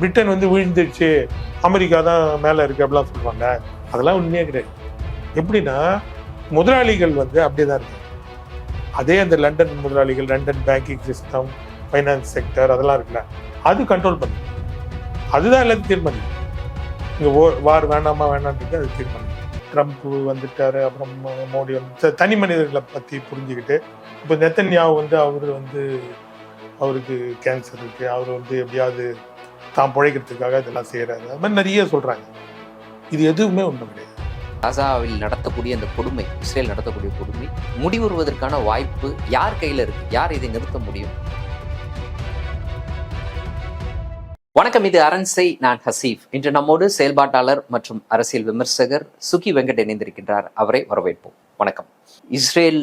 Britain வந்து விழுந்துடுச்சு America தான் மேலே இருக்கு அப்படிலாம் சொல்லுவாங்க. அதெல்லாம் உண்மையாக கிடையாது. எப்படின்னா முதலாளிகள் வந்து அப்படியே தான் இருக்குது அதே அந்த லண்டன் முதலாளிகள் London banking system finance sector அதெல்லாம் இருக்குல்ல அது கண்ட்ரோல் பண்ணு. அதுதான் எல்லாத்தையும் தீர்மானம் இங்கே ஓ வார் வேணாமா வேணான்றது அது தீர்மானம் ட்ரம்ப் வந்துட்டாரு அப்புறம் மோடி வந்து தனி மனிதர்களை பற்றி புரிஞ்சுக்கிட்டு இப்போ நெத்தன்யாவ் வந்து அவர் வந்து அவருக்கு கேன்சர் இருக்குது அவர் வந்து எப்படியாவது தான் பிழைக்கிறதுக்காக இதெல்லாம் செய்கிறாரு அது மாதிரி நிறைய சொல்கிறாங்க இது எதுவுமே ஒன்றும் கிடையாது. காசாவில் நடத்தக்கூடிய அந்த கொடுமை இஸ்ரேல் நடத்தக்கூடிய கொடுமை முடிவுறுவதற்கான வாய்ப்பு யார் கையில இருக்கு? யார் இதை நிறுத்த முடியும்? வணக்கம் இது அரண்சை நான் ஹசீஃப். இன்று நம்மோடு செயல்பாட்டாளர் மற்றும் அரசியல் விமர்சகர் சுகி வெங்கட் இணைந்திருக்கின்றார். அவரை வரவேற்போம். வணக்கம். இஸ்ரேல்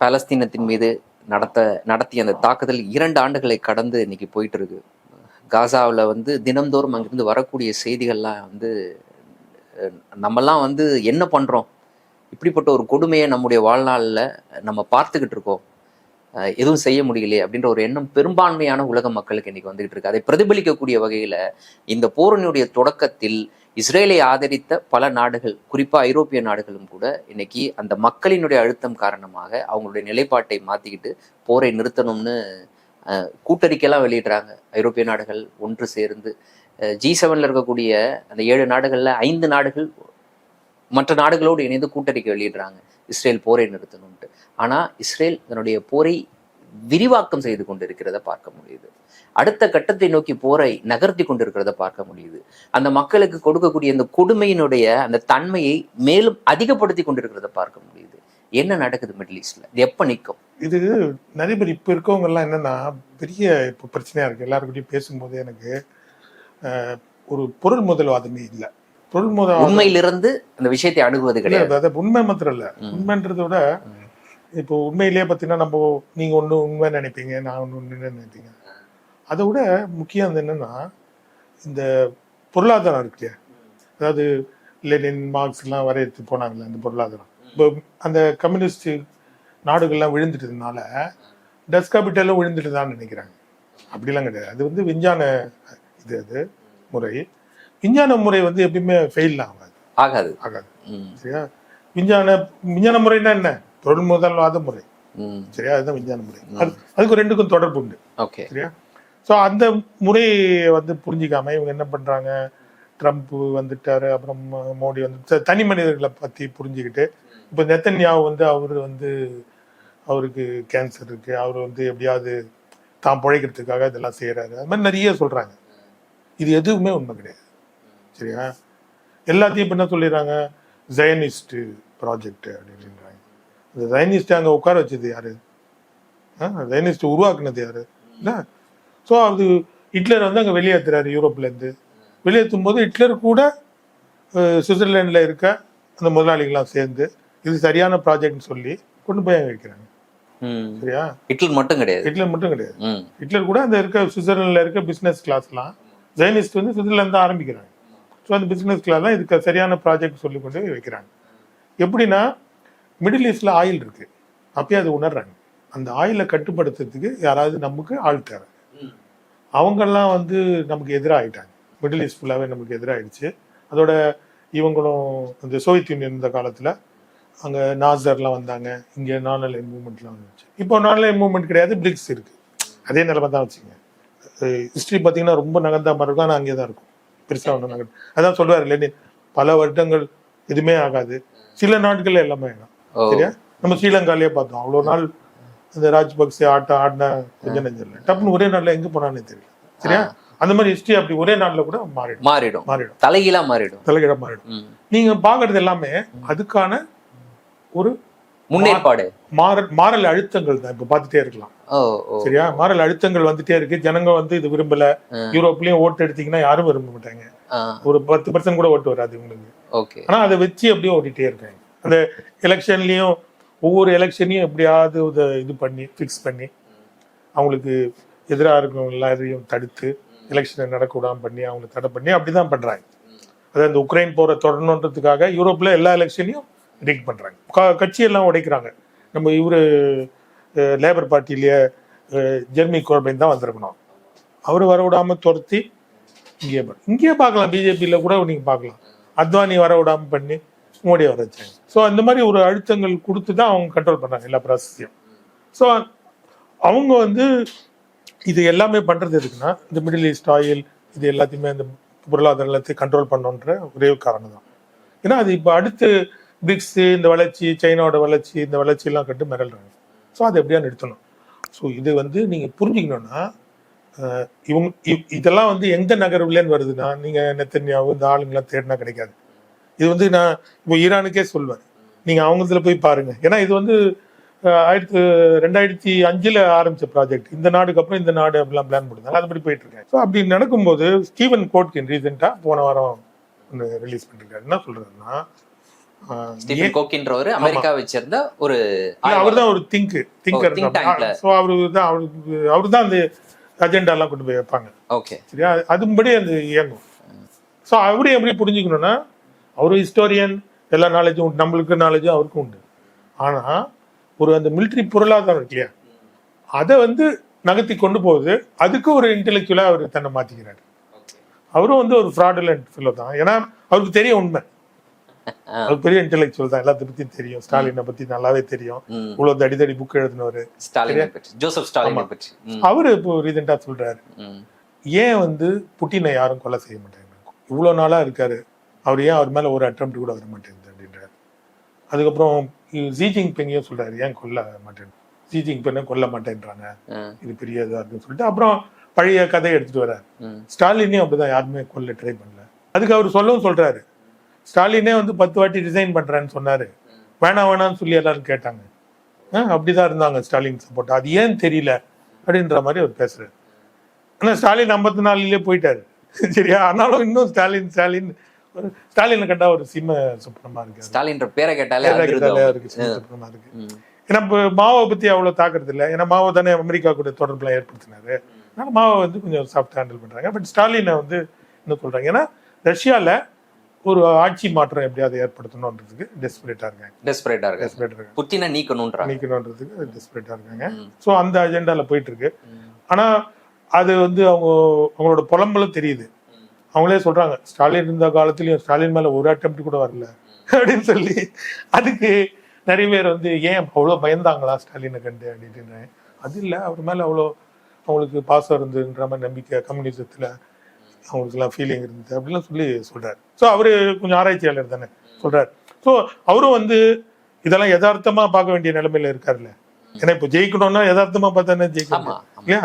பாலஸ்தீனத்தின் மீது நடத்த நடத்திய அந்த தாக்குதல் இரண்டு ஆண்டுகளை கடந்து இன்னைக்கு போயிட்டு இருக்கு. காசாவில் வந்து தினம்தோறும் அங்கிருந்து வரக்கூடிய செய்திகள்லாம் வந்து நம்மலாம் வந்து என்ன பண்ணுறோம் இப்படிப்பட்ட ஒரு கொடுமையை நம்முடைய வாழ்நாளில் நம்ம பார்த்துக்கிட்டு இருக்கோம். எதுவும் செய்ய முடியலையே அப்படின்ற ஒரு எண்ணம் பெரும்பான்மையான உலக மக்களுக்கு இன்னைக்கு வந்துகிட்டு இருக்கு. அதை பிரதிபலிக்கக்கூடிய வகையில் இந்த போரினுடைய தொடக்கத்தில் இஸ்ரேலை ஆதரித்த பல நாடுகள் குறிப்பாக ஐரோப்பிய நாடுகளும் கூட இன்னைக்கு அந்த மக்களினுடைய அழுத்தம் காரணமாக அவங்களுடைய நிலைப்பாட்டை மாற்றிக்கிட்டு போரை நிறுத்தணும்னு கூட்டறிக்கையெல்லாம் வெளியிடுறாங்க. ஐரோப்பிய நாடுகள் ஒன்று சேர்ந்து. ஜி செவனில் இருக்கக்கூடிய அந்த ஏழு நாடுகளில் ஐந்து நாடுகள் மற்ற நாடுகளோடு இணைந்து கூட்டறிக்கை வெளியிடுறாங்க. இஸ்ரேல் போரை நிறுத்தணும்ட்டு ஆனால் இஸ்ரேல் தன்னுடைய போரை விரிவாக்கம் செய்து கொண்டிருக்கிறத பார்க்க முடியுது. அடுத்த கட்டத்தை நோக்கி போரை நகர்த்தி கொண்டிருக்கிறத பார்க்க முடியுது. அந்த மக்களுக்கு கொடுக்கக்கூடிய அந்த கொடுமையினுடைய அந்த தன்மையை மேலும் அதிகப்படுத்தி கொண்டிருக்கிறத பார்க்க முடியுது. என்ன நடக்குது மிடில் ஈஸ்ட்ல இது எப்ப நிற்கும் இது நிறைய பேர் இப்போ இருக்கவங்க எல்லாம் என்னன்னா பெரிய இப்போ பிரச்சனையா இருக்கு. எல்லாருக்கிட்டையும் பேசும்போது எனக்கு ஒரு பொருள் முதல்வாதமே இல்லை. பொருள் முதல் உண்மையிலிருந்து அந்த விஷயத்தை அணுகுவது கிடையாது. அதாவது உண்மை மாத்திரம் இல்ல. உண்மைன்றதை விட. இப்போ உண்மையிலேயே பார்த்தீங்கன்னா நம்ம நீங்க ஒண்ணு உண்மை நினைப்பீங்க நான் ஒண்ணு உண்மை நினைப்பீங்க. அதை விட முக்கியம் வந்து என்னன்னா இந்த பொருளாதாரம் இருக்கு அதாவது லெனின் மார்க்ஸ் எல்லாம் வரையறுத்து போனாங்கல்ல அந்த பொருளாதாரம். அந்த கம்யூனிஸ்ட் நாடுகள்லாம் விழுந்துட்டதுனால டஸ் கேபிட்டலும் விழுந்துட்டுதான்னு நினைக்கிறாங்க. அப்படிலாம் கிடையாது. அது வந்து விஞ்ஞான இது அது முறை. விஞ்ஞான முறை வந்து எப்பயுமே ஃபெயில் ஆகாது. ஆகாது. ஆகாது. சரியா? விஞ்ஞான விஞ்ஞான முறைன்னா என்ன? பொருள் முதல்வாத முறை. சரியா? அதுதான் விஞ்ஞான முறை. அது அதுக்கு ரெண்டுக்கும் தொடர்பு உண்டு. ஓகே. சரியா? ஸோ அந்த முறையை வந்து புரிஞ்சிக்காம இவங்க என்ன பண்றாங்க? ட்ரம்ப் வந்துட்டாரு அப்புறம் மோடி வந்து தனி மனிதர்களை பத்தி புரிஞ்சுக்கிட்டு இப்போ நெத்தன்யாவு வந்து அவர் வந்து அவருக்கு கேன்சர் இருக்கு. அவர் வந்து எப்படியாவது தான் பிழைக்கிறதுக்காக இதெல்லாம் செய்கிறாரு அது மாதிரி நிறைய சொல்கிறாங்க இது எதுவுமே உண்மை கிடையாது. சரியா? எல்லாத்தையும் இப்போ என்ன சொல்லிடுறாங்க? ஜயனிஸ்ட் ப்ராஜெக்ட் அப்படின்றாங்க. இந்த ஜயனிஸ்ட் அங்கே உட்கார வச்சது யாரு? ஜயனிஸ்ட் உருவாக்குனது யாரு? இல்லை. ஸோ அது ஹிட்லர் வந்து அங்கே வெளியேற்றுறாரு யூரோப்லேருந்து. வெளியேற்றும் போது ஹிட்லர் கூட சுவிட்சர்லாண்டில் இருக்க அந்த முதலாளிகள்லாம் சேர்ந்து இது சரியான ப்ராஜெக்ட்னு சொல்லி கொண்டு போய் அங்கே வைக்கிறாங்க. சரியா? ஹிட்லர் மட்டும் கிடையாது. ஹிட்லர் மட்டும் கிடையாது. ஹிட்லர் கூட அந்த இருக்க சுவிட்சர்லாண்டில் இருக்க பிஸ்னஸ் கிளாஸ்லாம் ஜெயனிஸ்ட் வந்து சுவிட்சர்லாந்து தான் ஆரம்பிக்கிறாங்க. ஸோ அந்த பிஸ்னஸ் கிளாஸ்லாம் இதுக்கு சரியான ப்ராஜெக்ட் சொல்லி கொண்டு வைக்கிறாங்க. எப்படின்னா மிடில் ஈஸ்டில் ஆயில் இருக்கு. அப்பயே அது உணர்றாங்க. அந்த ஆயிலை கட்டுப்படுத்துறதுக்கு யாராவது நமக்கு ஆள் தேவை. அவங்கெல்லாம் வந்து நமக்கு எதிராக ஆயிட்டாங்க மிடில் ஈஸ்ட் ஃபுல்லாகவே நமக்கு எதிராகிடுச்சு அதோட இவங்களும் இந்த சோவியத் யூனியன் இருந்த காலத்தில் அங்கே நாசர்லாம் வந்தாங்க. இங்கே நானல் மூவ்மெண்ட்லாம் வந்துச்சு. இப்போ நானல் மூவ்மெண்ட் கிடையாது பிரிக்ஸ் இருக்கு. அதே நிலைமை தான் வச்சுங்க ஹிஸ்ட்ரி பார்த்தீங்கன்னா ரொம்ப நகர்ந்தா மாதிரி இருக்கும். ஆனால் அங்கே தான் இருக்கும். பெருசாக ஒன்றும் நகர் அதான் சொல்லுவார் லெனின் பல வருடங்கள் எதுவுமே ஆகாது. சில நாட்கள் எல்லாமே ஆகும் ஓ. சரியா? நம்ம ஸ்ரீலங்காலேயே பார்த்தோம். அவ்வளோ நாள் இந்த ராஜ்பக்சே ஆட்டம் ஆடின கொஞ்சம் நெஞ்சம் இல்லை. டப்புன்னு ஒரே நாளில் எங்கே போனான்னு தெரியல. சரியா? அந்த மாதிரி ஹிஸ்ட்ரி அப்படி ஒரே நாளில் கூட மாறிடும். மாறிடும். மாறிடும். தலைகீழா மாறிடும். தலைகிட மாறிடும். ம். நீங்க பார்க்கறது எல்லாமே அதுக்கான ஒரு முன்னேற்பாடு. மாறல் மாறல் அழுத்தங்கள் தான். இப்ப பார்த்துட்டே இருக்கலாம். சரியா? மாறல் அழுத்தங்கள் வந்துட்டே இருக்கு. ஜனங்க வந்து இது விரும்பல. யூரோப்லயும் ஓட்டு எடுத்தீங்கன்னா யாரும் விரும்ப மாட்டாங்க. ஒரு பத்து பர்சன்ட் கூட ஓட்டு வராது உங்களுக்கு ஓகே. ஆனா அதை வச்சு அப்படியே ஓட்டிட்டே இருக்காங்க. அந்த எலெக்ஷன்லயும் ஒவ்வொரு எலெக்ஷனையும் எப்படியாவது இதை இது பண்ணி ஃபிக்ஸ் பண்ணி அவங்களுக்கு எதிராக இருக்கவங்க எல்லாரையும் தடுத்து எலெக்ஷனை நடக்கூடாம பண்ணி அவங்களை தடை பண்ணி அப்படிதான் பண்றாங்க. அதாவது இந்த உக்ரைன் போரை தொடரணுன்றதுக்காக யூரோப்ல எல்லா எலெக்ஷனையும் ரிக் பண்ணுறாங்க க- கட்சியெல்லாம் உடைக்கிறாங்க. நம்ம இவர் லேபர் பார்ட்டிலேயே ஜெர்மி கோர்பைன் தான் வந்திருக்கணும். அவர் வர விடாம துரத்தி இங்கேயே இங்கேயே பார்க்கலாம். பிஜேபியில் கூட நீங்கள் பார்க்கலாம். அத்வானி வர விடாமல் பண்ணி மோடியை வர வச்சாங்க. ஸோ அந்த மாதிரி ஒரு அழுத்தங்கள் கொடுத்து தான் அவங்க கண்ட்ரோல் பண்ணாங்க எல்லா ப்ராசஸையும் ஸோ அவங்க வந்து இது எல்லாமே பண்ணுறது எதுக்குன்னா இந்த மிடில் ஈஸ்ட் ஆயில் இது எல்லாத்தையுமே இந்த பொருளாதார எல்லாத்தையும் கண்ட்ரோல் பண்ணோன்ற ஒரே காரணம் தான் ஏன்னா அது இப்போ அடுத்து பிரிக்ஸ் இந்த வளர்ச்சி சைனாவோட வளர்ச்சி இந்த வளர்ச்சி எல்லாம் கண்டு மிரள்றாங்க. ஸோ அதை எப்படியா நிறுத்தணும். ஸோ இது வந்து நீங்க புரிஞ்சுக்கணும்னா இவங்க இதெல்லாம் வந்து எந்த நகர்வுலேன்னு வருதுன்னா நீங்க நெத்தன்யாவும் இந்த ஆளுங்கெல்லாம் தேடினா கிடைக்காது. இது வந்து நான் இப்போ ஈரானுக்கே சொல்வேன். நீங்க அவங்கத்துல போய் பாருங்க. ஏன்னா இது வந்து ஆயிரத்து ரெண்டாயிரத்தி அஞ்சுல ஆரம்பிச்ச ப்ராஜெக்ட் இந்த நாடுக்கு அப்புறம் இந்த நாடு அப்படிலாம் பிளான் பண்ணுறாங்க அதுபடி போயிட்டு இருக்கேன் ஸோ அப்படி நடக்கும்போது ஸ்டீவன் கோட்கின் ரீசெண்டாக போன வாரம் ஒன்று ரிலீஸ் பண்ணிருக்காரு. என்ன சொல்கிறதுன்னா ஸ்டீஃபன் கோக்கின்றவர் அமெரிக்காவை சேர்ந்த ஒரு அவர் தான் ஒரு திங்க் திங்கர். ஸோ அவரு தான். அவருக்கு அவரு தான் அந்த அஜெண்டா எல்லாம் கொண்டு போய் வைப்பாங்க. ஓகே. சரியா? அதுபடி அது இயங்கும். ஸோ அவரு எப்படி புரிஞ்சுக்கணும்னா அவரு ஹிஸ்டோரியன் எல்லா நாலேஜும் உண்டு. நம்மளுக்கு நாலேஜும் அவருக்கும் உண்டு. ஆனா ஒரு அந்த மிலிட்ரி பொருளாதாரம் இருக்கு இல்லையா? அதை வந்து நகர்த்தி கொண்டு போகுது. அதுக்கு ஒரு இன்டெலெக்சுவலா அவர் தன்னை மாத்திக்கிறாரு. அவரும் வந்து ஒரு ஃப்ராடுலண்ட் ஃபில்லோ தான். ஏன்னா அவருக்கு தெரியும் உண்மை. அவர் பெரிய இன்டெலெக்சுவல் தான். எல்லாத்த பத்தியும் தெரியும். ஸ்டாலினை பத்தி நல்லாவே தெரியும். இவ்வளவு தடி தடி புக் எழுதினவர். ஸ்டாலினை ஜோசப் ஸ்டாலினை பற்றி. அவரு இப்போ ரீசெண்டா சொல்றாரு. ஏன் வந்து புட்டினை யாரும் கொலை செய்ய மாட்டாங்க? இவ்வளவு நாளா இருக்காரு. அவர் ஏன் அவர் மேல ஒரு அட்டம் கூட வர மாட்டேங்குது அப்படின்றாரு. அதுக்கப்புறம் ஜி ஜின்பிங்கையும் சொல்றாரு? ஏன் கொல்ல மாட்டேன்? ஜி ஜின்பிங்கை கொல்ல மாட்டேன்றாங்க. இது பெரிய இதா இருக்குன்னு சொல்லிட்டு அப்புறம் பழைய கதையை எடுத்துட்டு வர்றாரு. ஸ்டாலினையும் அப்படிதான். யாருமே கொல்ல ட்ரை பண்ணல. அதுக்கு அவர் சொல்லவும் சொல்றாரு. ஸ்டாலினே வந்து பத்து வாட்டி ரிசைன் பண்றேன்னு சொன்னாரு. வேணாம் வேணாம்னு சொல்லி எல்லாரும் கேட்டாங்க. அப்படிதான் இருந்தாங்க ஸ்டாலின் சப்போர்ட் அது ஏன் தெரியல அப்படின்ற மாதிரி அவர் பேசுறாரு. ஆனா ஸ்டாலின் ஐம்பத்தி நாலுலயே போயிட்டாரு. சரியா? ஆனாலும் இன்னும் ஸ்டாலின் ஸ்டாலின் ஸ்டாலினை கண்டா ஒரு சிம்ம சுப்பனமா இருக்கு. ஸ்டாலின்ற பேரை கேட்டாலே இருக்கு சிம்ம சுப்பனமா இருக்கு. ஏன்னா இப்போ மாவை பத்தி அவ்வளவு தாக்குறது இல்லை. ஏன்னா மாவை தானே அமெரிக்கா கூட தொடர்புலாம் ஏற்படுத்தினாரு. அதனால மாவை வந்து கொஞ்சம் சாஃப்ட் ஹேண்டில் பண்றாங்க. பட் ஸ்டாலினை வந்து என்ன சொல்றாங்க? ஏன்னா ரஷ்யால ஒரு ஆட்சி மாற்றம் எப்படியாவது ஏற்படுத்தணுன்றதுக்கு டெஸ்பரேட்டா இருக்காங்க. டெஸ்பரேட்டா இருக்கு டெஸ்பரேட் இருக்காங்க. புத்தினை நீக்கணும்ன்றாங்க. நீக்கணுன்றதுக்கு டெஸ்பரேட்டா இருக்காங்க. ஸோ அந்த அஜெண்டால போயிட்டு இருக்கு ம். ஆனா அது வந்து அவங்க அவங்களோட புலம்பலும் தெரியுது. அவங்களே சொல்றாங்க ஸ்டாலின் இருந்த காலத்துலயும் ஸ்டாலின் மேல ஒரு அட்டெம்ப்ட் கூட வரல. அப்படின்னு சொல்லி அதுக்கு நிறைய பேர் வந்து ஏன் அவ்வளோ பயந்தாங்களா ஸ்டாலினை கண்டு? அப்படின்னு அது இல்லை அவர் மேல அவ்வளோ அவங்களுக்கு பாசம் இருந்துன்ற மாதிரி நம்பிக்கை கம்யூனிசத்துல அவங்களுக்குலாம் ஃபீலிங் இருந்தது. அப்படிலாம் சொல்லி சொல்றாரு. ஸோ அவரு கொஞ்சம் ஆராய்ச்சியாளர் தானே? சொல்றாரு. ஸோ அவரும் வந்து இதெல்லாம் யதார்த்தமா பார்க்க வேண்டிய நிலைமையில இருக்காருல்ல? ஏன்னா இப்போ ஜெயிக்கணும்னா யதார்த்தமா பார்த்தானே ஜெயிக்க ஆமா முடியும் இல்லையா?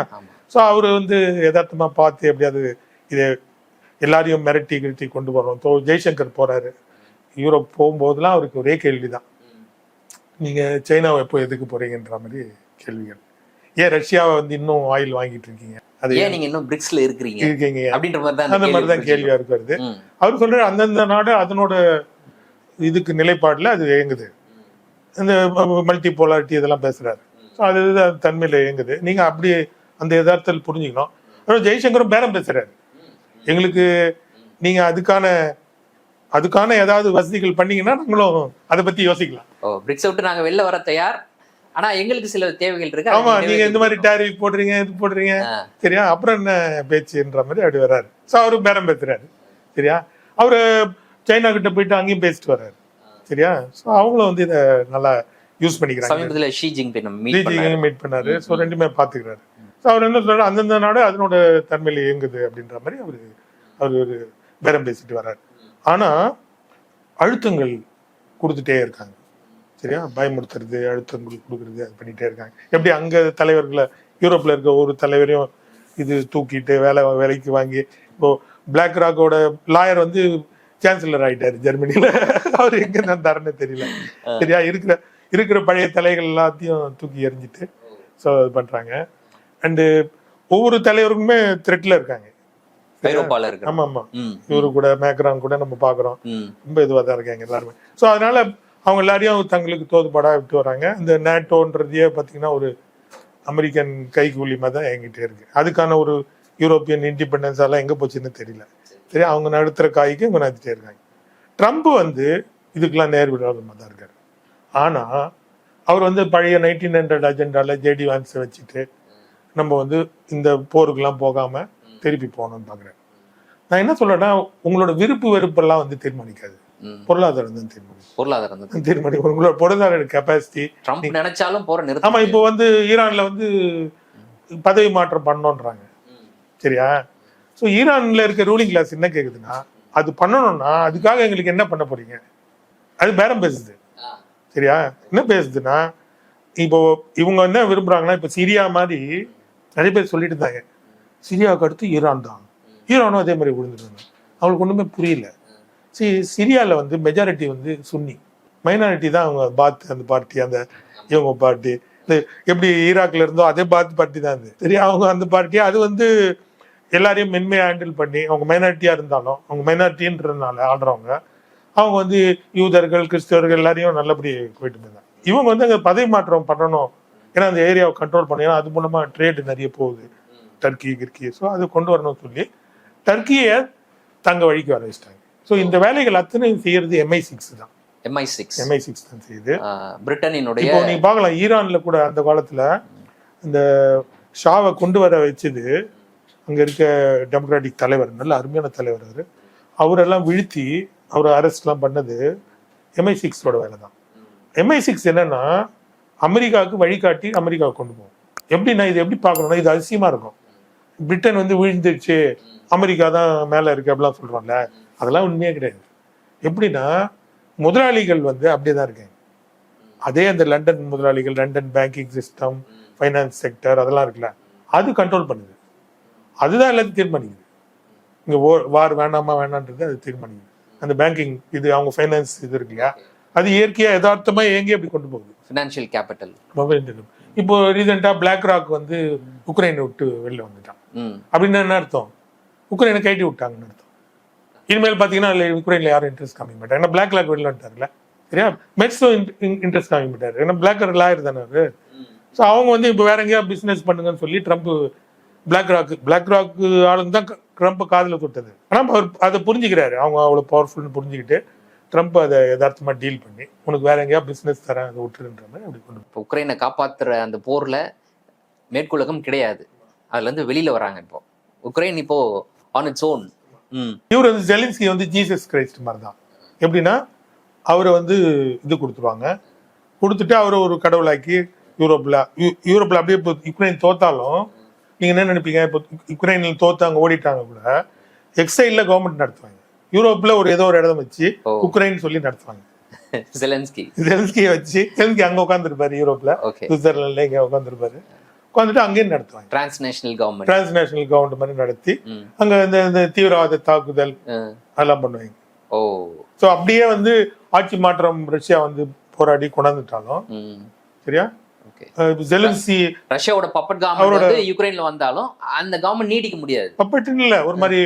ஸோ அவர் வந்து யதார்த்தமா பார்த்து எப்படியாவது இதை எல்லாரையும் மிரட்டி கிரட்டி கொண்டு வரோம் ஸோ ஜெய்சங்கர் போறாரு. யூரோப் போகும்போதெல்லாம் அவருக்கு ஒரே கேள்விதான். நீங்க சைனாவை எப்போ எதுக்கு போறீங்கன்ற மாதிரி கேள்விகள். ஏன் ரஷ்யாவை வந்து இன்னும் ஆயில் வாங்கிட்டு இருக்கீங்க? அது ஏன் நீங்க இன்னும் பிரிக்ஸ்ல இருக்கிறீங்க? இருக்கீங்க. அப்படின்ற மாதிரி தான் அந்த மாதிரி தான் கேள்வியா இருக்கு வருது ம். அவர் சொல்றாரு அந்தந்த நாடு அதனோட இதுக்கு நிலைப்பாடுல அது இயங்குது. இந்த மல்டி போலாரிட்டி இதெல்லாம் பேசுறாரு. ஸோ அது தன்மையில இயங்குது. நீங்க அப்படி அந்த யதார்த்தத்தில் புரிஞ்சுக்கணும். அப்புறம் ஜெய்சங்கரும் பேரம் பேசுறாரு. எங்களுக்கு நீங்க அதுக்கான அதுக்கான ஏதாவது வசதிகள் பண்ணீங்கன்னா நாங்களும் அதை பத்தி யோசிக்கலாம். ஓ பிரிக்ஸ் விட்டு நாங்க வெளில வர தயார்? ஆனா எங்களுக்கு சில தேவைகள் இருக்கு. ஆமா நீங்க இந்த மாதிரி டேரிஃப் போடுறீங்க இது போடுறீங்க. சரியா? அப்புறம் என்ன பேச்சுன்ற மாதிரி அப்படி வர்றாரு. ஸோ அவரு பேரம் பேசுறாரு சரியா? அவரு சைனா கிட்ட போயிட்டு அங்கேயும் பேசிட்டு வர்றாரு சரியா? ஸோ அவங்களும் வந்து இதை நல்லா யூஸ் பண்ணிக்கிறாங்க. சமீபத்துல ஷி ஜின்பிங் மீட் பண்ணாரு. பிஜியும் மீட் பண்ணாரு ஸோ ரெண்டுமே பார்த்துக்கிறாரு. ஸோ அவர் என்ன சொல்றாரு? அந்தந்த நாடு அதனோட தன்மையில இயங்குது அப்படின்ற மாதிரி அவரு அவர் ஒரு பேரம் பேசிட்டு வர்றாரு. ஆனா அழுத்தங்கள் கொடுத்துட்டே இருக்காங்க. சரியா பயமுறுத்துறது அழுத்தங்கள் கொடுக்கறது அது பண்ணிட்டே இருக்காங்க. எப்படி அங்க தலைவர்களை யூரோப்ல இருக்க ஒரு தலைவரையும் இது தூக்கிட்டு வேலை வேலைக்கு வாங்கி இப்போ பிளாக் ராக்கோட லாயர் வந்து சான்சலர் ஆயிட்டாரு ஜெர்மனில அவர் எங்க இருந்தாருன்னு தெரியல. சரியா? இருக்கிற இருக்கிற பழைய தலைகள் எல்லாத்தையும் தூக்கி எறிஞ்சிட்டு ஸோ இது பண்றாங்க. அண்டு ஒவ்வொரு தலைவருக்குமே த்ரெட்ல இருக்காங்க. ஐரோப்பால இருக்கு ஆமா ஆமா இவரு கூட மேக்ரான் கூட நம்ம பாக்குறோம். ரொம்ப இதுவாக தான் இருக்காங்க எல்லாருமே. ஸோ அதனால அவங்க எல்லாரையும் தங்களுக்கு தோதுபாடாக விட்டு வராங்க. இந்த நேட்டோன்றதையே பார்த்தீங்கன்னா ஒரு அமெரிக்கன் கைகூலியமாக மாதிரி தான் எங்கிட்டே இருக்கு. அதுக்கான ஒரு யூரோப்பியன் இண்டிபெண்டன்ஸ் எல்லாம் எங்கே போச்சுன்னு தெரியல. சரி அவங்க நடத்துகிற காய்க்கு இவங்க நடத்திட்டே இருக்காங்க. ட்ரம்ப் வந்து இதுக்கெல்லாம் நேர் விடாதமாக தான் இருக்கார். ஆனால் அவர் வந்து பழைய நைன்டீன் ஹண்ட்ரட் அஜெண்டால ஜேடி வான்ஸை வச்சுட்டு நம்ம வந்து இந்த போருக்கெல்லாம் போகாமல் திருப்பி போகணும்னு பார்க்குறேன் நான் என்ன சொல்கிறேன்னா உங்களோட விருப்பு வெறுப்பெல்லாம் வந்து தீர்மானிக்காது. பொருளாதாரம் தான் தீர்மானிக்கும் பொருளாதாரம் தான். தீர்மானிக்கும் உங்களோட பொருளாதார கெப்பாசிட்டி ட்ரம்ப் நினைச்சாலும் போற நிறுத்த ஆமா இப்போ வந்து ஈரான்ல வந்து பதவி மாற்றம் பண்ணோன்றாங்க. சரியா? ஸோ ஈரான்ல இருக்க ரூலிங் கிளாஸ் என்ன கேக்குதுன்னா அது பண்ணணும்னா அதுக்காக எங்களுக்கு என்ன பண்ண போறீங்க? அது பேரம் பேசுது. சரியா? என்ன பேசுதுன்னா இப்போ இவங்க என்ன விரும்புறாங்கன்னா இப்போ சிரியா மாதிரி நிறைய பேர் சொல்லிட்டு இருந்தாங்க. சிரியாவுக்கு அடுத்து ஈரான் தான். ஈரானும் அதே மாதிரி விழுந்துட்டாங்க அவங்களுக்கு ஒண்ணுமே புரியல. சி சிரியாவில் வந்து மெஜாரிட்டி வந்து சுன்னி. மைனாரிட்டி தான் அவங்க பாத் அந்த பார்ட்டி அந்த இவங்க பார்ட்டி இந்த எப்படி ஈராக்ல இருந்தோ அதே பாத் பார்ட்டி தான் அது சரி அவங்க அந்த பார்ட்டி அது வந்து எல்லாரையும் மென்மையாக ஹேண்டில் பண்ணி அவங்க மைனாரிட்டியாக இருந்தாலும் அவங்க மைனாரிட்டின்றதுனால ஆடுறவங்க அவங்க வந்து யூதர்கள் கிறிஸ்தவர்கள் எல்லாரையும் நல்லபடி போயிட்டு இருந்தாங்க. இவங்க வந்து அங்கே பதவி மாற்றம் பண்ணணும். ஏன்னா அந்த ஏரியாவை கண்ட்ரோல் பண்ணணும். அது மூலமா ட்ரேடு நிறைய போகுது. டர்க்கி கிர்க்கி ஸோ அது கொண்டு வரணும்னு சொல்லி டர்க்கியை தங்க வழிக்கு வர வச்சிட்டாங்க ஸோ இந்த வேலைகள் அத்தனையும் செய்யறது எம்ஐ சிக்ஸ் தான். எம்ஐ சிக்ஸ் எம்ஐ சிக்ஸ் தான் செய்யுது. பிரிட்டனினுடைய இப்போ நீங்க பார்க்கலாம் ஈரான்ல கூட அந்த காலத்துல இந்த ஷாவை கொண்டு வர வச்சது அங்க இருக்க டெமோக்ராட்டிக் தலைவர் நல்ல அருமையான தலைவர் அவரு. அவரெல்லாம் வீழ்த்தி அவர் அரெஸ்ட்லாம் பண்ணது எம்ஐ சிக்ஸோட வேலை தான். எம்ஐ சிக்ஸ் என்னன்னா அமெரிக்காவுக்கு வழிகாட்டி அமெரிக்காவுக்கு கொண்டு போகும். எப்படின்னா இது எப்படி பார்க்கணும்னா இது அதிசயமா இருக்கும். பிரிட்டன் வந்து வீழ்ந்துருச்சு அமெரிக்கா தான் மேல இருக்கு அப்படிலாம் சொல்றோம்ல அதெல்லாம் உண்மையே கிடையாது. எப்படின்னா முதலாளிகள் வந்து அப்படியே தான் இருக்காங்க. அதே அந்த லண்டன் முதலாளிகள் London banking system finance sector அதெல்லாம் இருக்குல்ல அது கண்ட்ரோல் பண்ணுது. அதுதான் எல்லாத்தையும் தீர்மானிக்குது. இங்க வார் வேணாமா வேணான்றது அது தீர்மானிக்குது. அந்த பேங்கிங் இது அவங்க ஃபைனான்ஸ் இது இருக்கு இல்லையா அது இயற்கையா யதார்த்தமா ஏங்கி அப்படி கொண்டு போகுது. Financial capital. இப்போ ரீசெண்டா பிளாக் ராக் வந்து உக்ரைனை விட்டு வெளில வந்துட்டான். அப்படின்னு என்ன அர்த்தம்? உக்ரைனை கைட்டி விட்டாங்கன்னு அர்த்தம். இனிமேல் பார்த்தீங்கன்னா அதில் உக்ரைனில் யாரும் இன்ட்ரெஸ்ட் காமிக்க மாட்டார். ஏன்னா பிளாக் லாக் வெளில வந்துட்டார்ல சரியா? மெட்ஸும் இன்ட்ரெஸ்ட் காமிக்க மாட்டார். ஏன்னா பிளாக் லாயர் தானே அவரு. ஸோ அவங்க வந்து இப்போ வேற எங்கேயா பிஸ்னஸ் பண்ணுங்கன்னு சொல்லி Trump black rock black rock ஆளுங்க தான் ட்ரம்ப் காதில் தொட்டது ஆனால் அவர் அதை புரிஞ்சுக்கிறாரு. அவங்க அவ்வளோ பவர்ஃபுல்னு புரிஞ்சுக்கிட்டு ட்ரம்ப் அதை யதார்த்தமாக டீல் பண்ணி உனக்கு வேற எங்கேயா பிஸ்னஸ் தரேன் அதை விட்டுருன்ற மாதிரி அப்படி கொண்டு இப்போ உக்ரைனை காப்பாற்றுற அந்த போரில் மேற்குலகம் கிடையாது. அதுலேருந்து வெளியில் வராங்க இப்போ. உக்ரைன் இப்போ ஆன் இட்ஸ் ஓன் இவர் வந்து ஜெலின்ஸ்கி வந்து ஜீசஸ் கிரைஸ்ட் மாதிரி தான் எப்படின்னா அவரை வந்து இது கொடுத்துருவாங்க. கொடுத்துட்டு அவரை ஒரு கடவுளாக்கி யூரோப்ல யூ- யூரோப்ல அப்படியே இப்போ யுக்ரைன் தோத்தாலும் நீங்க என்ன நினைப்பீங்க? இப்போ யுக்ரைனில் தோத்தாங்க ஓடிட்டாங்க கூட எக்ஸைல்ல கவர்மெண்ட் நடத்துவாங்க. யூரோப்ல ஒரு ஏதோ ஒரு இடம் வச்சு. உக்ரைன் சொல்லி நடத்துவாங்க. ஜெலன்ஸ்கி. ஜெலன்ஸ்கியை வச்சு ஜெலன்ஸ்கி அங்க உட்காந்துருப்பாரு யூரோப்ல. ஓகே. சுவிட்சர்லாண்ட்ல இங்க உட்காந்துருப்பாரு உட்காந்துட்டு அங்கேயும் நடத்துவாங்க. டிரான்ஸ்நேஷனல் கவர்மெண்ட் டிரான்ஸ்நேஷனல் கவர்மெண்ட் மாதிரி நடத்தி அங்க இந்த இந்த தீவிரவாத தாக்குதல் அதெல்லாம் பண்ணுவாங்க. ஓ. ஸோ அப்படியே வந்து ஆட்சி மாற்றம் ரஷ்யா வந்து போராடி கொண்டாந்துட்டாலும் சரியா? ஜெலன்சி ரஷ்யாவோட பப்பட் கவர்மெண்ட் வந்து யுக்ரைன்ல வந்தாலும் அந்த கவர்மெண்ட் நீடிக்க முடியாது. பப்பட்டுன்னு இல்ல ஒரு மாதிரி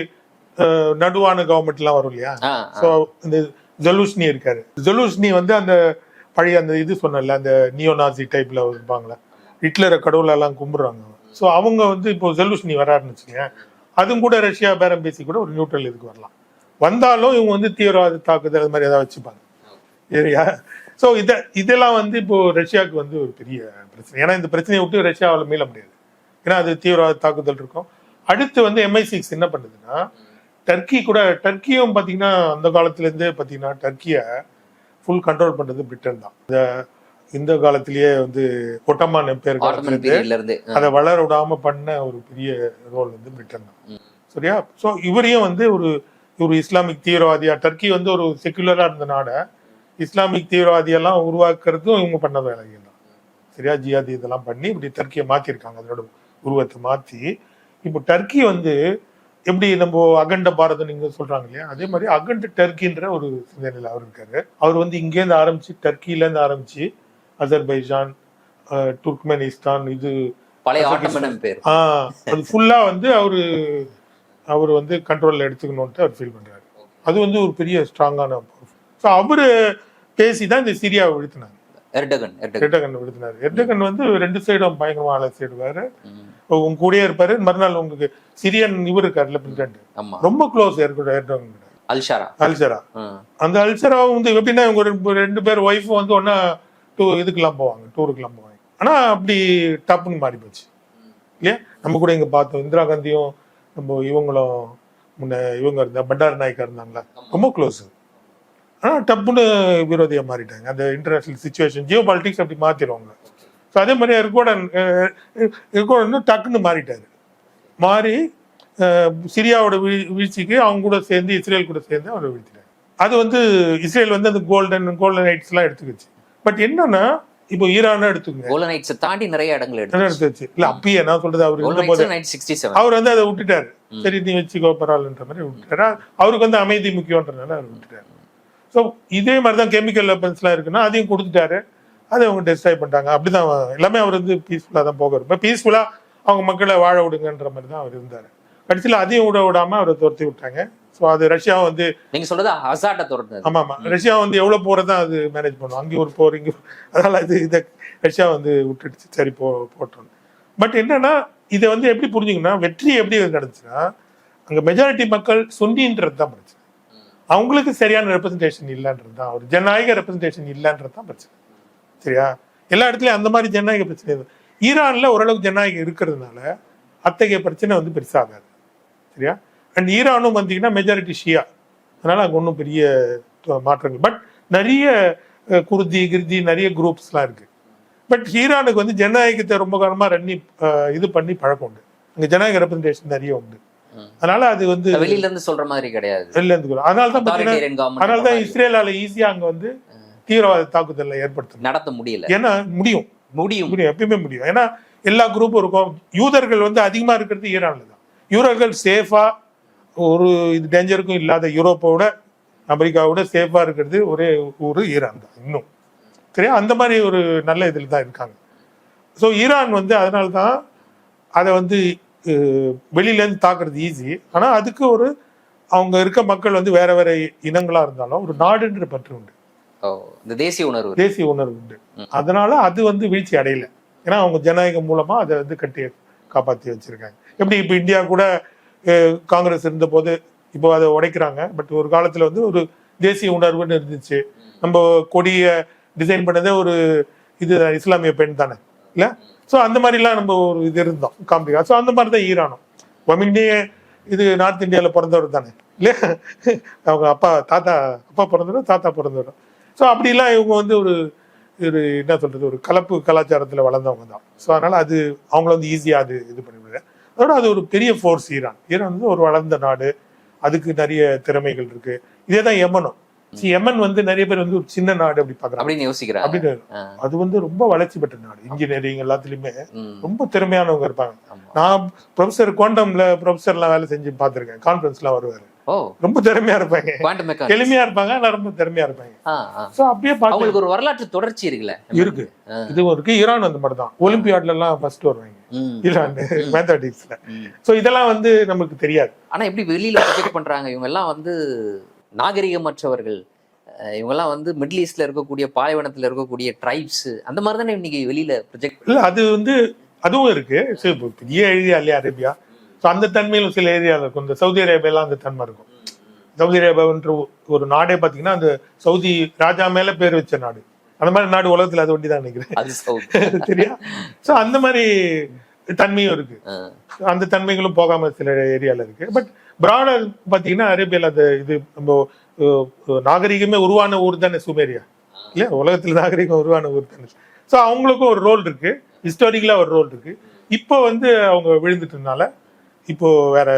நடுவான கவர்மெண்ட் எல்லாம் வரும் இல்லையா? ஸோ இந்த ஜெலூஸ்னி இருக்காரு. ஜெலூஸ்னி வந்து அந்த பழைய அந்த இது சொன்னல அந்த நியோநாசி டைப்ல இருப்பாங்களே ஹிட்லரை கடவுளெல்லாம் கும்பிடுறாங்க. ஸோ அவங்க வந்து இப்போ ஜெலூஸ்னி வராருன்னு வச்சுங்க அதுவும் கூட ரஷ்யா பேரம் பேசி கூட ஒரு நியூட்ரல் இதுக்கு வரலாம். வந்தாலும் இவங்க வந்து தீவிரவாத தாக்குதல் அது மாதிரி ஏதாவது வச்சுப்பாங்க. சரியா? ஸோ இதை இதெல்லாம் வந்து இப்போ ரஷ்யாவுக்கு வந்து ஒரு பெரிய பிரச்சனை. ஏன்னா இந்த பிரச்சனையை விட்டு ரஷ்யாவால் மீள முடியாது. ஏன்னா அது தீவிரவாத தாக்குதல் இருக்கும். அடுத்து வந்து எம்ஐ சிக்ஸ் என்ன பண்ணுதுன்னா டர்க்கி கூட டர்க்கியும் பார்த்தீங்கன்னா அந்த காலத்துலேருந்தே பார்த்தீங்கன்னா டர்க்கியை ஃபுல் கண்ட்ரோல் பண்ணுறது பிரிட்டன் தான். இந்த இந்த காலத்திலேயே வந்து ஒட்டமான் எம்பையர் காலத்துலேருந்து அதை வளர விடாம பண்ண ஒரு பெரிய ரோல் வந்து பிரிட்டன் தான். சரியா? ஸோ இவரையும் வந்து ஒரு ஒரு இஸ்லாமிக் தீவிரவாதியா டர்க்கி வந்து ஒரு செக்குலரா இருந்த நாட இஸ்லாமிக் தீவிரவாதியெல்லாம் உருவாக்குறதும் இவங்க பண்ண வேலைகள் தான். சரியா? ஜியாதி இதெல்லாம் பண்ணி இப்படி டர்க்கியை மாத்திருக்காங்க. அதனோட உருவத்தை மாத்தி. இப்போ டர்க்கி வந்து எப்படி நம்ம அகண்ட பாரதம் நீங்க சொல்றாங்க இல்லையா? அதே மாதிரி அகண்ட டர்க்கின்ற ஒரு சிந்தனையில் அவர் இருக்காரு. அவர் வந்து இங்கேருந்து ஆரம்பிச்சு டர்க்கில இருந்து ஆரம்பிச்சு அசர்பைஜான் துர்க்மெனிஸ்தான் இது பழைய பேர். அது ஃபுல்லா வந்து அவரு அவர் வந்து கண்ட்ரோல்ல எடுத்துக்கணும்ட்டு அவர் ஃபீல் பண்றாரு. அது வந்து ஒரு பெரிய ஸ்ட்ராங்கான ஸோ அவரு பேசி தான் இந்த சிரியாவை விழுத்தினாங்க எர்டகன் எர்டகன். எர்டகன் வந்து ரெண்டு சைடும் பயங்கரமா அலசிடுவாரு. உங்க கூடயே இருப்பாரு. மறுநாள் உங்களுக்கு சிரியன் இவர் இருக்காருல்ல பிரசிடென்ட் ரொம்ப க்ளோஸ் எர்டகன் அல்ஷாரா. அல்சரா ம். அந்த அல்சரா வந்து எப்படின்னா இவங்க ரெண்டு- ரெண்டு பேர் ஒய்ஃப் வந்து ஒன்னா டூ இதுக்கெல்லாம் போவாங்க டூருக்கெல்லாம் போவாங்க. ஆனா அப்படி டப்புன்னு மாறி போச்சு இல்லையா? நம்ம கூட இங்க பார்த்தோம் இந்திரா காந்தியும் நம்ம இவங்களும் முன்ன இவங்க இருந்தா பண்டார நாயக்கா இருந்தாங்களா? ரொம்ப க்ளோஸ் ஆனா டப்புன்னு விரோதியா மாறிட்டாங்க. அந்த இன்டர்நேஷனல் சுச்சுவேஷன் ஜியோ பாலிட்டிக்ஸ் அப்படி மாத்திடுவாங்க. ஸோ அதே மாதிரி இருக்கோடன் இருக்கோடன் டக்குன்னு மாறிட்டாரு. மாறி சிரியாவோட வீழ் வீழ்ச்சிக்கு அவங்க கூட சேர்ந்து இஸ்ரேல் கூட சேர்ந்து அவரை வீழ்த்திட்டாங்க அது வந்து இஸ்ரேல் வந்து அந்த கோல்டன் கோல்டன் ரைட்ஸ் எல்லாம் எடுத்துக்கிச்சு. பட் என்னன்னா இப்போ ஈரான் எடுத்துக்கங்க. தாண்டி நிறைய இடங்கள் எடுத்துச்சு. இல்ல அப்பயே நான் சொல்றது அவர் இருந்த போது கோலனைட்ஸ் நைட் சிக்ஸ்டி செவன் அவர் வந்து அதை விட்டுட்டாரு. சரி நீ வச்சுக்கோ பரவாயில்லன்ற மாதிரி விட்டுட்டாரு. அவருக்கு வந்து அமைதி முக்கியன்றதுனால அவர் விட்டுட்டாரு. ஸோ இதே மாதிரி தான் கெமிக்கல் வெப்பன்ஸ்லாம் இருக்குன்னா அதையும் கொடுத்துட்டாரு. அதை அவங்க டெஸ்ட்ராய் பண்ணிட்டாங்க. அப்படிதான் எல்லாமே அவர் வந்து பீஸ்ஃபுல்லாக தான் போகிறார் இப்போ பீஸ்ஃபுல்லாக அவங்க மக்களை வாழ விடுங்கன்ற மாதிரி தான் அவர் இருந்தார். கடைசியில் அதையும் விட விடாம அவரை துரத்தி விட்டாங்க. ஸோ அது ரஷ்யா வந்து நீங்க சொல்றது ஹசார்ட்டை தொடர்ந்தது. ஆமா ஆமா ரஷ்யா வந்து எவ்வளவு போறதா அது மேனேஜ் பண்ணும். அங்கே ஒரு போர் இங்க அதனால இது இதை ரஷ்யா வந்து விட்டுடுச்சு. சரி போ போட்டோம் பட் என்னன்னா இதை வந்து எப்படி புரிஞ்சுக்கணும்னா வெற்றி எப்படி நடந்துச்சுன்னா அங்க மெஜாரிட்டி மக்கள் சுன்னின்றது தான் பிரச்சனை. அவங்களுக்கு சரியான ரெப்ரசன்டேஷன் இல்லைன்றது தான். ஒரு ஜனநாயக ரெப்ரசன்டேஷன் இல்லைன்றது தான் பிரச்சனை. சரியா? எல்லா இடத்துலயும் அந்த மாதிரி ஜனநாயக பிரச்சனை. ஈரான்ல ஓரளவுக்கு ஜனநாயகம் இருக்கிறதுனால அத்தகைய பிரச்சனை வந்து பெருசாகாது. சரியா? அண்ட் ஈரானும் வந்தீங்கன்னா மெஜாரிட்டி ஷியா. அதனால அங்கே ஒன்றும் பெரிய மாற்றங்கள். பட் நிறைய குர்தி கிருதி நிறைய குரூப்ஸ்லாம் இருக்கு. பட் ஈரானுக்கு வந்து ஜனநாயகத்தை ரொம்ப காலமாக ரன்னி இது பண்ணி பழக்கம் உண்டு. அங்கே ஜனநாயக ரெப்ரசன்டேஷன் நிறைய உண்டு. அதனால அது வந்து வெளியில இருந்து சொல்ற மாதிரி கிடையாது. வெளில இருந்து அதனால தான் பார்த்தீங்கன்னா அதனால தான் இஸ்ரேலால ஈஸியா அங்க வந்து தீவிரவாத தாக்குதலை ஏற்படுத்தணும் நடத்த முடியல. ஏன்னா முடியும். முடியும். முடியும். எப்பயுமே முடியும். ஏன்னா எல்லா குரூப்பும் இருக்கும். யூதர்கள் வந்து அதிகமா இருக்கிறது ஈரான்ல தான். யூதர்கள் சேஃபா ஒரு இது டேஞ்சருக்கும் இல்லாத யூரோப்போட அமெரிக்காவோட சேஃபா இருக்கிறது ஒரே ஊர் ஈரான் தான் இன்னும். சரியா? அந்த மாதிரி ஒரு நல்ல இதில் தான் இருக்காங்க. ஸோ ஈரான் வந்து அதனால தான் அதை வந்து வெளியிலேருந்து தாக்குறது ஈஸி ஆனால் அதுக்கு ஒரு அவங்க இருக்க மக்கள் வந்து வேற வேற இனங்களா இருந்தாலும் ஒரு நாடுன்ற பற்று உண்டு. இந்த தேசிய உணர்வு. தேசிய உணர்வு உண்டு. அதனால அது வந்து வீழ்ச்சி அடையல. ஏன்னா அவங்க ஜனநாயகம் மூலமா அதை வந்து கட்டி காப்பாத்தி வச்சிருக்காங்க. எப்படி இப்போ இந்தியா கூட காங்கிரஸ் இருந்தபோது இப்போ அதை உடைக்கிறாங்க. பட் ஒரு காலத்தில் வந்து ஒரு தேசிய உணர்வுன்னு இருந்துச்சு. நம்ம கொடியை டிசைன் பண்ணதே ஒரு இது இஸ்லாமிய பெண் தானே இல்லை? ஸோ அந்த மாதிரிலாம் நம்ம ஒரு இது இருந்தோம் காம்பிகா. ஸோ அந்த மாதிரி தான் ஈரானும். ஒமின்னே இது நார்த் இந்தியாவில் பிறந்தவர் தானே இல்லையா அவங்க அப்பா தாத்தா அப்பா பிறந்தவரும் தாத்தா பிறந்தவரும் ஸோ அப்படிலாம் இவங்க வந்து ஒரு ஒரு என்ன சொல்கிறது ஒரு கலப்பு கலாச்சாரத்தில் வளர்ந்தவங்க தான். ஸோ அதனால் அது அவங்கள வந்து ஈஸியாக அது இது பண்ணிவிடுறேன் அதோட அது ஒரு பெரிய ஃபோர்ஸ் ஈரான். ஈரான் வந்து ஒரு வளர்ந்த நாடு. அதுக்கு நிறைய திறமைகள் இருக்கு. இதே தான் யமனும். See, யமன் வந்து நிறைய பேர் வந்து ஒரு சின்ன நாடு அப்படி அப்படின்னு யோசிக்கிறாங்க. அப்படின்னு. அது வந்து ரொம்ப வளர்ச்சி பெற்ற நாடு. இன்ஜினியரிங் எல்லாத்துலயுமே. ரொம்ப திறமையானவங்க இருப்பாங்க. நான் ப்ரொஃபசர் குவாண்டம்ல ப்ரொஃபசர்லாம் வேலை செஞ்சு பார்த்துருக்கேன். கான்ஃபரன்ஸ்லாம் வருவாரு. ஓ. ரொம்ப திறமையா இருப்பாங்க. எளிமையா இருப்பாங்க ஆனா ரொம்ப திறமையா இருப்பாங்க. ஸோ அப்படியே அவங்களுக்கு ஒரு வரலாற்று தொடர்ச்சி இருக்குல்ல. இருக்கு. இதுவும் இருக்கு ஈரான் அந்த மாதிரி தான் ஒலிம்பியாட்ல எல்லாம் ஃபர்ஸ்ட் வருவாங்க. ம். ஈரான் மேத்தமெட்டிக்ஸ்ல. ஸோ இதெல்லாம் வந்து நமக்கு தெரியாது. ஆனா எப்படி வெளியில ப்ரொஜெக்ட் பண்றாங்க இவங்க எல்லாம் வந்து நாகரிகமற்றவர்கள். அஹ் இவங்க எல்லாம் வந்து மிடில் ஈஸ்ட்ல இருக்கக்கூடிய பாலைவனத்துல இருக்கக்கூடிய ட்ரைப்ஸ் அந்த மாதிரி தானே இன்னைக்கு வெளியில ப்ரொஜெக்ட் இல்ல அது வந்து அதுவும் இருக்கு. பெரிய ஏரியா இல்லையா அரேபியா? ஸோ அந்த தன்மையிலும் சில ஏரியாவில் இருக்கும். இந்த சவுதி அரேபியாலாம் அந்த தன்மை இருக்கும். சவுதி அரேபியான்ற ஒரு நாடே பார்த்தீங்கன்னா அந்த சவுதி ராஜா மேல பேர் வச்ச நாடு. அந்த மாதிரி நாடு உலகத்துல அது ஒண்டி தான் நினைக்கிறேன் சரியா? ஸோ அந்த மாதிரி தன்மையும் இருக்கு. அந்த தன்மைகளும் போகாம சில ஏரியால இருக்கு. பட் பிராடர் பாத்தீங்கன்னா அரேபியால அந்த இது நம்ம நாகரிகமே உருவான ஊர் தானே சுமேரியா? இல்லையா உலகத்துல நாகரிகம் உருவான ஊர் தானே. ஸோ அவங்களுக்கும் ஒரு ரோல் இருக்கு. ஹிஸ்டாரிக்கலா ஒரு ரோல் இருக்கு. இப்போ வந்து அவங்க விழுந்துட்டதுனால இப்போ வேற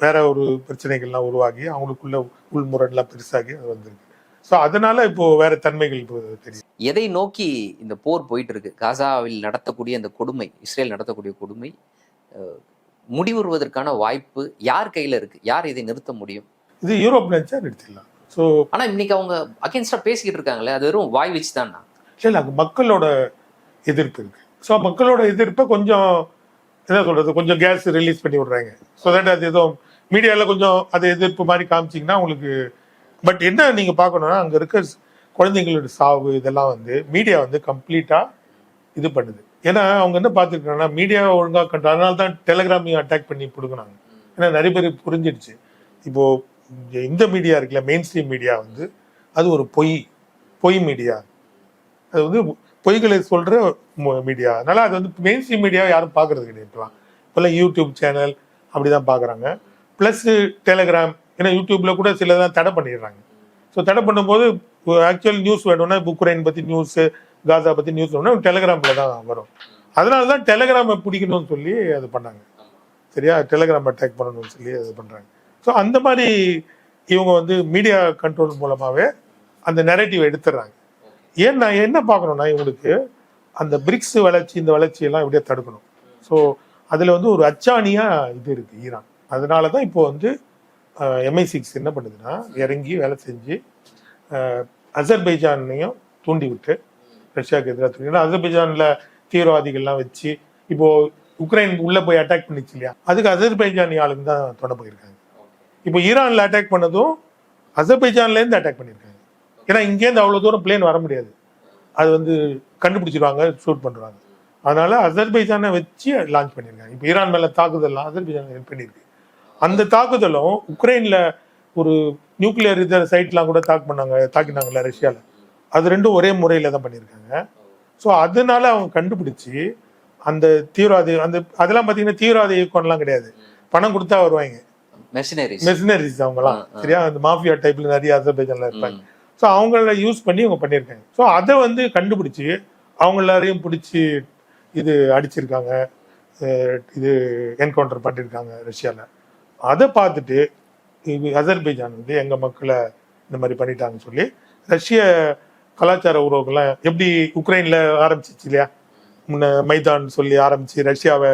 வேற ஒரு பிரச்சனைகள்லாம் உருவாகி அவங்களுக்குள்ள உள்முரண்லாம் பெருசாகி அது வந்திருக்கு. ஸோ அதனால இப்போ வேற தன்மைகள் தெரியும் எதை நோக்கி இந்த போர் போயிட்டு இருக்கு காசாவில் நடத்தக்கூடிய அந்த கொடுமை இஸ்ரேல் நடத்தக்கூடிய கொடுமை முடிவுறுவதற்கான வாய்ப்பு யார் கையில இருக்கு? யார் இதை நிறுத்த முடியும்? இது யூரோப் நினைச்சா நிறுத்திடலாம். ஸோ ஆனா இன்னைக்கு அவங்க அகேன்ஸ்டா பேசிக்கிட்டு இருக்காங்களே அது வெறும் வாய் வச்சு தானா? இல்லை அங்கே மக்களோட எதிர்ப்பு இருக்கு. ஸோ மக்களோட எதிர்ப்பை கொஞ்சம் என்ன சொல்றது கொஞ்சம் கேஸ் ரிலீஸ் பண்ணி விடுறாங்க. ஸோ தட் அது ஏதோ மீடியாவில் கொஞ்சம் அது எதிர்ப்பு மாதிரி காமிச்சிங்கன்னா உங்களுக்கு பட் என்ன நீங்கள் பார்க்கணும்னா அங்கே இருக்க குழந்தைங்களோட சாவு இதெல்லாம் வந்து மீடியா வந்து கம்ப்ளீட்டாக இது பண்ணுது. ஏன்னா அவங்க என்ன பார்த்துருக்காங்கன்னா மீடியா ஒழுங்காக கண்டு அதனால தான் டெலகிராமையும் அட்டாக் பண்ணி கொடுக்குறாங்க. ஏன்னா நிறைய பேர் புரிஞ்சிடுச்சு இப்போ இந்த மீடியா இருக்குல்ல மெயின் ஸ்ட்ரீம் மீடியா வந்து அது ஒரு பொய் பொய் மீடியா அது வந்து பொய்களை சொல்ற மீடியா அதனால அது வந்து மெயின் ஸ்ட்ரீம் மீடியா யாரும் பார்க்கறது கிடையாது இப்போலாம் இப்போல்லாம் யூடியூப் சேனல் அப்படிதான் பார்க்குறாங்க. ப்ளஸ் டெலகிராம் ஏன்னா யூடியூப்ல கூட சிலதான் தடை பண்ணிடுறாங்க. ஸோ தடை பண்ணும்போது ஆக்சுவல் நியூஸ் வேணும்னா உக்ரைன் பத்தி நியூஸ் காசா பத்தி நியூஸ் வேணும்னா டெலிகிராம்ல தான் வரும். அதனால தான் டெலகிராமை பிடிக்கணும்னு சொல்லி அது பண்ணாங்க. சரியா? டெலகிராம் அட்டாக் பண்ணணும்னு சொல்லி அது பண்ணுறாங்க ஸோ அந்த மாதிரி இவங்க வந்து மீடியா கண்ட்ரோல் மூலமாகவே அந்த நெரேட்டிவ் எடுத்துடுறாங்க. ஏன் நான் என்ன பார்க்கணும்னா இவங்களுக்கு அந்த பிரிக்ஸ் வளர்ச்சி இந்த வளர்ச்சியெல்லாம் இப்படியே தடுக்கணும். ஸோ அதில் வந்து ஒரு அச்சாணியாக இது இருக்குது ஈரான். அதனால தான் இப்போ வந்து எம்ஐ சிக்ஸ் என்ன பண்ணுதுன்னா இறங்கி வேலை செஞ்சு அசர்பைஜானையும் தூண்டி விட்டு ரஷ்யாவுக்கு எதிராக தூண்டி ஏன்னா தீவிரவாதிகள்லாம் வச்சு இப்போ உக்ரைன் உள்ளே போய் அட்டாக் பண்ணிச்சு இல்லையா? அதுக்கு அசர்பைஜானி ஆளுங்க தான் தொட போயிருக்காங்க. இப்போ ஈரானில் அட்டாக் பண்ணதும் அசர்பைஜான்லேருந்து அட்டாக் பண்ணியிருக்காங்க. ஏன்னா இங்கேருந்து அவ்வளோ தூரம் பிளேன் வர முடியாது. அது வந்து கண்டுபிடிச்சிருவாங்க ஷூட் பண்ணுறாங்க அதனால அசர்பைஜானை வச்சு லான்ச் பண்ணியிருக்காங்க. இப்போ ஈரான் மேலே தாக்குதல்லாம் அசர்பைஜான் ஹெல்ப் பண்ணியிருக்கு. அந்த தாக்குதலும் உக்ரைன்ல ஒரு நியூக்ளியர் இது சைட்லாம் கூட தாக்கு பண்ணாங்க தாக்கினாங்கல்ல ரஷ்யால. அது ரெண்டும் ஒரே முறையில தான் பண்ணியிருக்காங்க ஸோ அதனால அவங்க கண்டுபிடிச்சு அந்த தீவிரவாதி அந்த அதெல்லாம் பார்த்தீங்கன்னா தீவிரவாத இயக்கம்லாம் கிடையாது. பணம் கொடுத்தா வருவாங்க. மெஷினரிஸ் மெஷினரிஸ் அவங்கலாம். சரியா? அந்த மாஃபியா டைப்ல நிறைய அசர்பைஜான்ல இருப்பாங்க. ஸோ அவங்கள யூஸ் பண்ணி அவங்க பண்ணியிருக்காங்க ஸோ அதை வந்து கண்டுபிடிச்சு அவங்க எல்லாரையும் பிடிச்சி இது அடிச்சிருக்காங்க. இது என்கவுண்டர் பண்ணியிருக்காங்க ரஷ்யால. அதை பார்த்துட்டு இது அசர்பைஜான் வந்து எங்க மக்களை இந்த மாதிரி பண்ணிட்டாங்கன்னு சொல்லி ரஷ்ய கலாச்சார உறவுகள்லாம் எப்படி உக்ரைன்ல ஆரம்பிச்சிச்சு இல்லையா? முன்ன மைதான் சொல்லி ஆரம்பிச்சு ரஷ்யாவை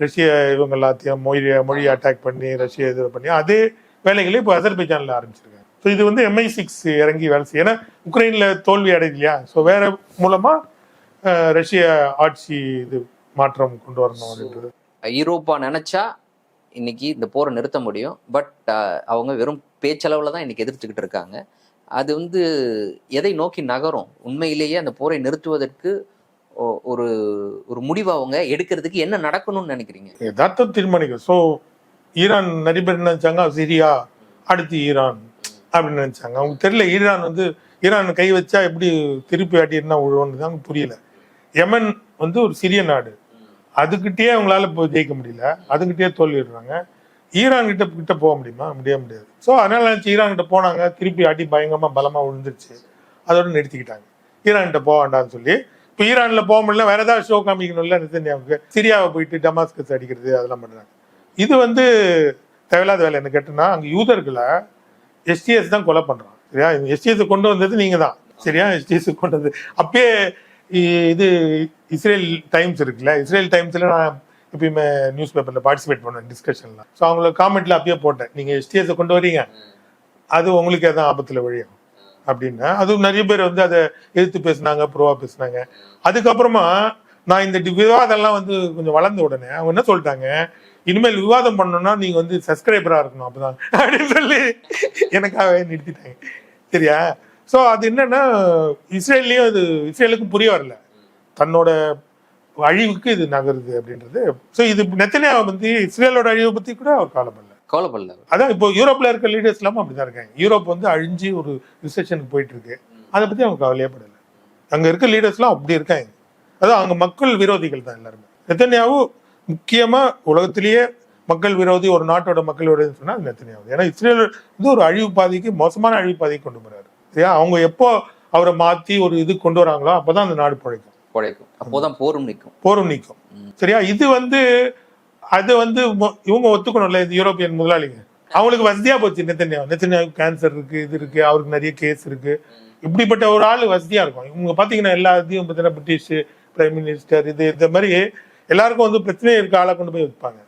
ரஷ்ய இவங்க எல்லாத்தையும் மொழி மொழியை அட்டாக் பண்ணி ரஷ்ய இது பண்ணி அதே வேலைகளை இப்போ அசர்பைஜான்ல ஆரம்பிச்சிருக்காங்க. ஸோ இது வந்து எம்ஐ சிக்ஸ் இறங்கி வேலை செய்யும் ஏன்னா உக்ரைன்ல தோல்வி அடையுது இல்லையா? ஸோ வேற மூலமா ரஷ்ய ஆட்சி இது மாற்றம் கொண்டு வரணும் அப்படின்றது. ஐரோப்பா நினைச்சா இன்னைக்கு இந்த போரை நிறுத்த முடியும். பட் அவங்க வெறும் பேச்சளவில் தான் இன்னைக்கு எதிர்த்துக்கிட்டு இருக்காங்க. அது வந்து எதை நோக்கி நகரும்? உண்மையிலேயே அந்த போரை நிறுத்துவதற்கு ஒரு ஒரு முடிவு அவங்க எடுக்கிறதுக்கு என்ன நடக்கணும்னு நினைக்கிறீங்க? யதார்த்தம் தீர்மானிக்கும் ஸோ ஈரான் நிறைய பேர் என்ன நினைச்சாங்க? சிரியா அடுத்து ஈரான் அப்படின்னு நினைச்சாங்க. அவங்க தெரியல ஈரான் வந்து ஈரான் கை வச்சா எப்படி திருப்பி ஆட்டினா விழுவோன்னு தான் புரியல. யமன் வந்து ஒரு சிறிய நாடு. அதுக்கிட்டேயே அவங்களால இப்போ ஜெயிக்க முடியல. அதுக்கிட்டேயே தோல்விடுறாங்க. ஈரான் கிட்ட கிட்ட போக முடியுமா? முடிய முடியாது. ஸோ அதனால நினைச்சு ஈரான் கிட்ட போனாங்க. திருப்பி அடி பயங்கரமாக பலமாக விழுந்துருச்சு. அதோட நிறுத்திக்கிட்டாங்க. ஈரான் கிட்ட போக வேண்டாம்னு சொல்லி. இப்போ ஈரானில் போக முடியல. வேற ஏதாவது ஷோ காமிக்கணும்ல நிறுத்தி சிரியாவை போயிட்டு டமாஸ்கஸ் அடிக்கிறது அதெல்லாம் பண்ணுறாங்க இது வந்து தேவையில்லாத வேலை. என்ன கேட்டோம்னா அங்கே யூதர்களை எஸ்டிஎஸ் தான் கொலை பண்ணுறான் சரியா? எஸ்டிஎஸ் கொண்டு வந்தது நீங்கள் தான் சரியா எஸ்டிஎஸ் கொண்டு வந்து அப்பயே இது இஸ்ரேல் டைம்ஸ் இருக்குல்ல இஸ்ரேல் டைம்ஸ்ல நான் எப்பயுமே நியூஸ் பேப்பர்ல பார்ட்டிசிபேட் பண்ணேன் டிஸ்கஷன்ல ஸோ அவங்கள காமெண்ட்ல அப்பயே போட்டேன். நீங்க எஸ்டிஎஸ் கொண்டு வரீங்க. அது உங்களுக்கு எதாவது ஆபத்துல வழியும் அப்படின்னா அதுவும் நிறைய பேர் வந்து அதை எதிர்த்து பேசுனாங்க ப்ரோவா பேசுனாங்க. அதுக்கப்புறமா நான் இந்த டி- விவாதம்லாம் வந்து கொஞ்சம் வளர்ந்த உடனே அவங்க என்ன சொல்லிட்டாங்க? இனிமேல் விவாதம் பண்ணணும்னா நீங்க வந்து சப்ஸ்கிரைபரா இருக்கணும் அப்பதான். அப்படின்னு சொல்லி எனக்காகவே நிறுத்திட்டாங்க. சரியா? சோ அது என்னன்னா இஸ்ரேல்லையும் அது இஸ்ரேலுக்கு புரிய வரல. தன்னோட அழிவுக்கு இது நகருது அப்படின்றது. சோ இது நெத்தனியா வந்து இஸ்ரேலோட அழிவை பத்தி கூட அவர் கவலைப்படல. கவலைப்படல அதான் இப்போ யூரோப்ல இருக்க லீடர்ஸ் எல்லாமே அப்படிதான் இருக்காங்க. யூரோப் வந்து அழிஞ்சு ஒரு ரிசெஷனுக்கு போயிட்டு இருக்கு அதை பத்தி அவங்க கவலையே படல. அங்க இருக்க லீடர்ஸ்லாம் அப்படி இருக்காங்க. அதான் அவங்க மக்கள் விரோதிகள் தான் எல்லாருமே. நெத்தன்யாவு முக்கியமா உலகத்திலேயே மக்கள் விரோதி ஒரு நாட்டோட மக்கள் விரோதி சொன்னா அது நெத்தன்யாவு ஏன்னா இஸ்ரேல் வந்து ஒரு அழிவு பாதைக்கு மோசமான அழிவு பாதைக்கு கொண்டு போறாரு. சரியா அவங்க எப்போ அவரை மாத்தி ஒரு இது கொண்டு வராங்களோ அப்பதான் அந்த நாடு பிழைக்கும். குழைக்கும் அப்போதான் போரும் நிற்கும். போரும் நீக்கும் சரியா? இது வந்து அது வந்து இவங்க ஒத்துக்கணும்ல இது யூரோப்பியன் முதலாளிங்க. அவங்களுக்கு வசதியா போச்சு நெத்தன்யா நெத்தன்யாவுக்கு கேன்சர் இருக்கு இது இருக்கு அவருக்கு நிறைய கேஸ் இருக்கு. இப்படிப்பட்ட ஒரு ஆள் வசதியா இருக்கும். இவங்க பாத்தீங்கன்னா எல்லா இதையும் பார்த்தீங்கன்னா பிரிட்டிஷ் பிரைம் மினிஸ்டர் இது இந்த மாதிரி எல்லாருக்கும் வந்து பிரச்சனை இருக்க ஆளை கொண்டு போய் வைப்பாங்க.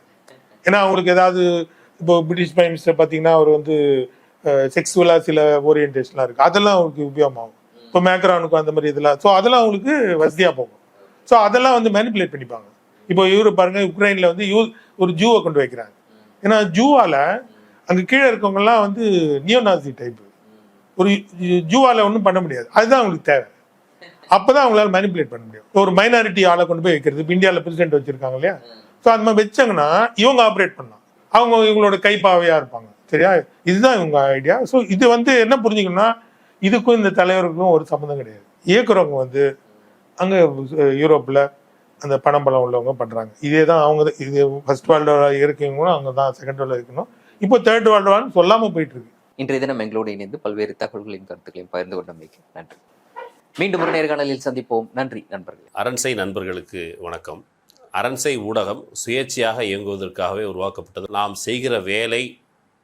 ஏன்னா அவங்களுக்கு ஏதாவது இப்போ பிரிட்டிஷ் பிரைம் மினிஸ்டர் பாத்தீங்கன்னா அவர் வந்து செக்ஸுவலாக சில ஓரியன்டேஷன்லாம் இருக்குது அதெல்லாம் அவங்களுக்கு உபயோகமாகும். இப்போ மேக்ரானுக்கும் அந்த மாதிரி இதெல்லாம் ஸோ அதெல்லாம் அவங்களுக்கு வசதியாக போகும். ஸோ அதெல்லாம் வந்து மேனிப்புலேட் பண்ணிப்பாங்க. இப்போ இவரு பாருங்க உக்ரைனில் வந்து யூ ஒரு ஜூவை கொண்டு வைக்கிறாங்க. ஏன்னா ஜூவால் அங்கே கீழே இருக்கவங்கலாம் வந்து நியோநாசி டைப்பு ஒரு ஜூவால் ஒன்றும் பண்ண முடியாது. அதுதான் அவங்களுக்கு தேவை. அப்பதான் அவங்களால மேனிப்புலேட் பண்ண முடியும். ஒரு மைனாரிட்டி ஆளை கொண்டு போய் வைக்கிறது. இப்போ இந்தியாவில் பிரசிடென்ட் வச்சிருக்காங்க இல்லையா? ஸோ அந்த மாதிரி வச்சாங்கன்னா இவங்க ஆப்ரேட் பண்ணலாம். அவங்க இவங்களோட கைப்பாவையாக இருப்பாங்க. சரியா இதுதான் இவங்க ஐடியா ஸோ இது வந்து என்ன புரிஞ்சுக்கணும்னா இதுக்கும் இந்த தலைவருக்கும் ஒரு சம்மந்தம் கிடையாது. இயக்குறவங்க வந்து அங்க அஹ், யூரோப்ல அந்த பணம் பலம் உள்ளவங்க பண்றாங்க. இதே தான் அவங்க தான்- இது ஃபர்ஸ்ட் வேர்ல்டு இருக்கவங்களும் அவங்க தான் செகண்ட் வேர்ல்டு இருக்கணும். இப்போ தேர்ட் வேர்ல்டு வார்னு சொல்லாம போயிட்டு இருக்கு இன்றைய தினம் எங்களோடு இணைந்து பல்வேறு தகவல்களையும் கருத்துக்களையும் பகிர்ந்து கொண்டமைக்கு நன்றி. மீண்டும் ஒரு நேர்காணலில் சந்திப்போம். நன்றி நண்பர்களே. அரண்சை நண்பர்களுக்கு வணக்கம். அரண்சை ஊடகம் சுயேட்சையாக இயங்குவதற்காகவே உருவாக்கப்பட்டது. நாம் செய்கிற வேலை